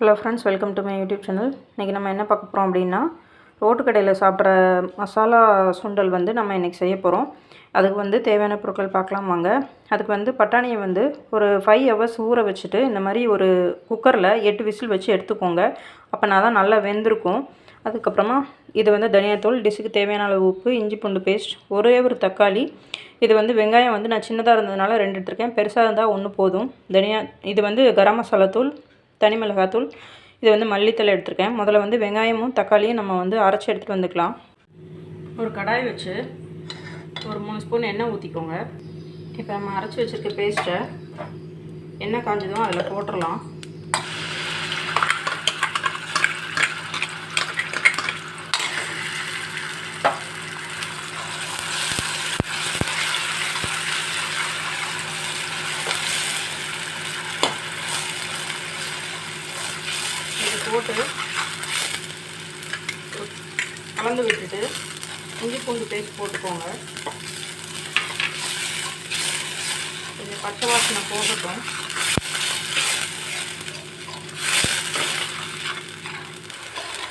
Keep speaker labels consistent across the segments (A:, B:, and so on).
A: Hello friends welcome to my YouTube channel இன்றைக்கி நம்ம என்ன பார்க்க போகிறோம் அப்படின்னா ரோட்டு கடையில் சாப்பிட்ற மசாலா சுண்டல் வந்து நம்ம இன்றைக்கி செய்ய போகிறோம் அதுக்கு வந்து தேவையான பொருட்கள் பார்க்கலாம் வாங்க. அதுக்கு வந்து பட்டாணியை வந்து ஒரு ஃபைவ் ஹவர்ஸ் ஊற வச்சுட்டு இந்த மாதிரி ஒரு குக்கரில் எட்டு விசில் வச்சு எடுத்துக்கோங்க. அப்போனா தான் நல்லா வெந்திருக்கும். அதுக்கப்புறமா இது வந்து தனியாத்தூள் டிஷ்ஷுக்கு தேவையான அளவு உப்பு இஞ்சி பூண்டு பேஸ்ட் ஒரே ஒரு தக்காளி. இது வந்து வெங்காயம் வந்து நான் சின்னதாக இருந்ததுனால ரெண்டு எடுத்திருக்கேன். பெருசாக இருந்தால் ஒன்று போதும். தனியா இது வந்து கரம் மசாலா தூள் தனி மிளகாத்தூள். இது வந்து மல்லித்தலை எடுத்திருக்கேன். முதல்ல வந்து வெங்காயமும் தக்காளியும் நம்ம வந்து அரைச்சி எடுத்துகிட்டு வந்துக்கலாம். ஒரு கடாய் வச்சு ஒரு மூணு ஸ்பூன் எண்ணெய் ஊற்றிக்கோங்க இப்போ நம்ம அரைச்சி வச்சுருக்க பேஸ்ட்டை எண்ணெய் காஞ்சதும் அதில் போட்டுடலாம் இது போட்டு கலந்து விட்டுட்டு இஞ்சி பூண்டு பேஸ்ட் போட்டுக்கோங்க. கொஞ்சம் பச்சை வாசனை போகட்டும்.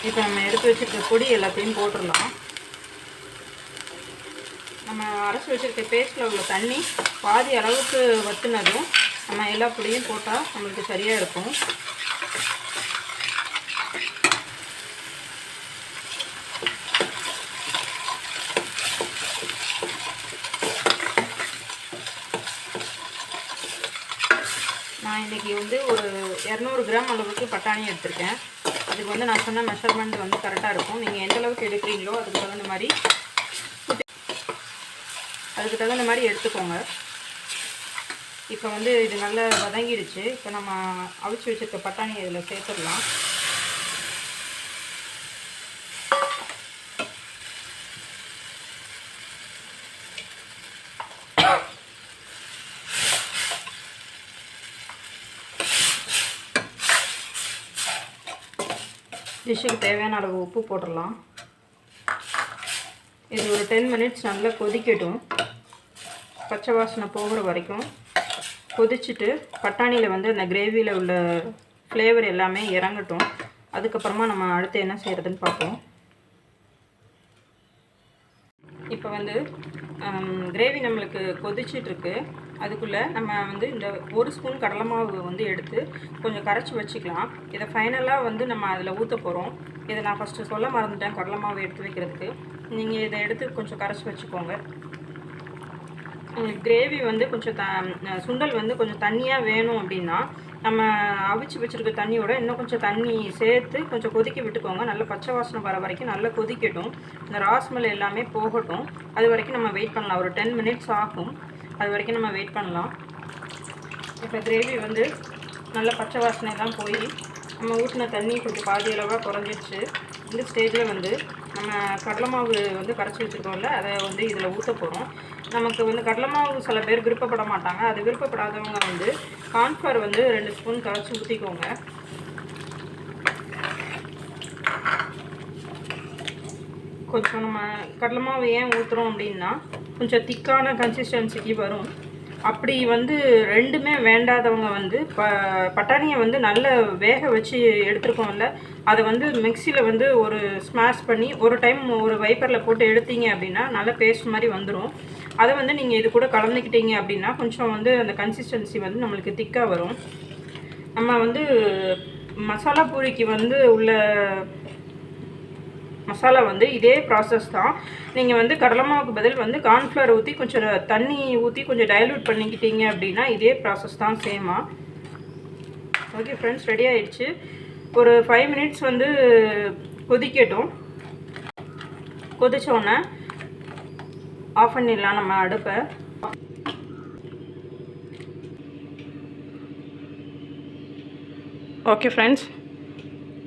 A: இப்போ நம்ம எடுத்து வச்சுருக்க பொடி எல்லாத்தையும் போட்டுடலாம். நம்ம அரைச்சி வச்சுருக்க பேஸ்ட்டில் உள்ள தண்ணி பாதி அளவுக்கு வத்துனதும் நம்ம எல்லா பொடியும் போட்டால் நம்மளுக்கு சரியாக இருக்கும். நான் இன்றைக்கி வந்து ஒரு இரநூறு கிராம் அளவுக்கு பட்டாணி எடுத்திருக்கேன். அதுக்கு வந்து நான் சொன்ன மெஷர்மெண்ட் வந்து கரெக்டாக இருக்கும். நீங்கள் எந்த அளவுக்கு எடுக்கிறீங்களோ அதுக்கு தகுந்த மாதிரி அதுக்கு தகுந்த மாதிரி எடுத்துக்கோங்க. இப்போ வந்து இது நல்லா வதங்கிடுச்சு. இப்போ நம்ம அவிச்சு வச்சுருக்க பட்டாணி இதில் சேர்த்துடலாம். டிஷ்ஷுக்கு தேவையான அளவு உப்பு போட்டுடலாம். இது ஒரு டென் மினிட்ஸ் நல்லா கொதிக்கட்டும். பச்சை வாசனை போகிற வரைக்கும் கொதிச்சுட்டு பட்டாணியில் வந்து அந்த கிரேவியில் உள்ள ஃப்ளேவர் எல்லாமே இறங்கட்டும். அதுக்கப்புறமா நம்ம அடுத்து என்ன செய்கிறதுன்னு பார்ப்போம். இப்போ வந்து கிரேவி நம்மளுக்கு கொதிச்சிட்ருக்கு அதுக்குள்ளே நம்ம வந்து இந்த ஒரு ஸ்பூன் கடலை மாவு வந்து எடுத்து கொஞ்சம் கரைச்சி வச்சுக்கலாம். இதை ஃபைனலாக வந்து நம்ம அதில் ஊற்ற போகிறோம் இதை நான் ஃபஸ்ட்டு சொல்ல மறந்துட்டேன் கடலை மாவு எடுத்து வைக்கிறதுக்கு. நீங்கள் இதை எடுத்து கொஞ்சம் கரைச்சி வச்சுக்கோங்க. கிரேவி வந்து கொஞ்சம் த சுண்டல் வந்து கொஞ்சம் தண்ணியாக வேணும் அப்படின்னா நம்ம அவிச்சு வச்சுருக்க தண்ணியோட இன்னும் கொஞ்சம் தண்ணி சேர்த்து கொஞ்சம் கொதிக்க விட்டுக்கோங்க. நல்ல பச்சை வாசனை வர வரைக்கும் நல்லா கொதிக்கட்டும். இந்த ராஸ்மல் எல்லாமே போகட்டும். அது வரைக்கும் நம்ம வெயிட் பண்ணலாம். ஒரு டென் மினிட்ஸ் ஆகும். அது வரைக்கும் நம்ம வெயிட் பண்ணலாம். இப்போ கிரேவி வந்து நல்ல பச்சை வாசனைலாம் போய் நம்ம ஊற்றின தண்ணி கொஞ்சம் பாதி அளவாக குறைஞ்சிடுச்சு இந்த ஸ்டேஜில் வந்து நம்ம கடலை மாவு வந்து கரைச்சி வச்சுருக்கோம்ல அதை வந்து இதில் ஊற்ற போகிறோம் நமக்கு வந்து கடலை மாவு சில பேர் விருப்பப்பட மாட்டாங்க. அது விருப்பப்படாதவங்க வந்து கான்ஃபார் வந்து ரெண்டு ஸ்பூன் கரைச்சி ஊற்றிக்கோங்க கொஞ்சம் நம்ம கடலை மாவு ஏன் ஊற்றுறோம் அப்படின்னா கொஞ்சம் திக்கான கன்சிஸ்டன்சிக்கு வரும். அப்படி வந்து ரெண்டுமே வேண்டாதவங்க வந்து ப பட்டாணியை வந்து நல்ல வேக வச்சு எடுத்துருக்கோம்ல அதை வந்து மிக்சியில் வந்து ஒரு ஸ்மாஷ் பண்ணி ஒரு டைம் ஒரு வைப்பரில் போட்டு எடுத்தீங்க அப்படின்னா நல்ல பேஸ்ட் மாதிரி வந்துடும் அதை வந்து நீங்கள் இது கூட கலந்துக்கிட்டீங்க அப்படின்னா கொஞ்சம் வந்து அந்த கன்சிஸ்டன்சி வந்து நம்மளுக்கு திக்காக வரும். நம்ம வந்து மசாலா பூரிக்கு வந்து உள்ள மசாலா வந்து இதே ப்ராசஸ் தான். நீங்கள் வந்து கடலை மாவுக்கு பதில் வந்து கார்ன்ஃப்ளவர் ஊற்றி கொஞ்சம் தண்ணி ஊற்றி கொஞ்சம் டைல்யூட் பண்ணிக்கிட்டீங்க அப்படின்னா இதே ப்ராசஸ் தான் சேமாக ஓகே ஃப்ரெண்ட்ஸ் ரெடி ஆயிடுச்சு. ஒரு ஃபைவ் மினிட்ஸ் வந்து கொதிக்கட்டும். கொதிச்சோடனே ஆஃப் பண்ணிடலாம் நம்ம அடுப்பை. Okay friends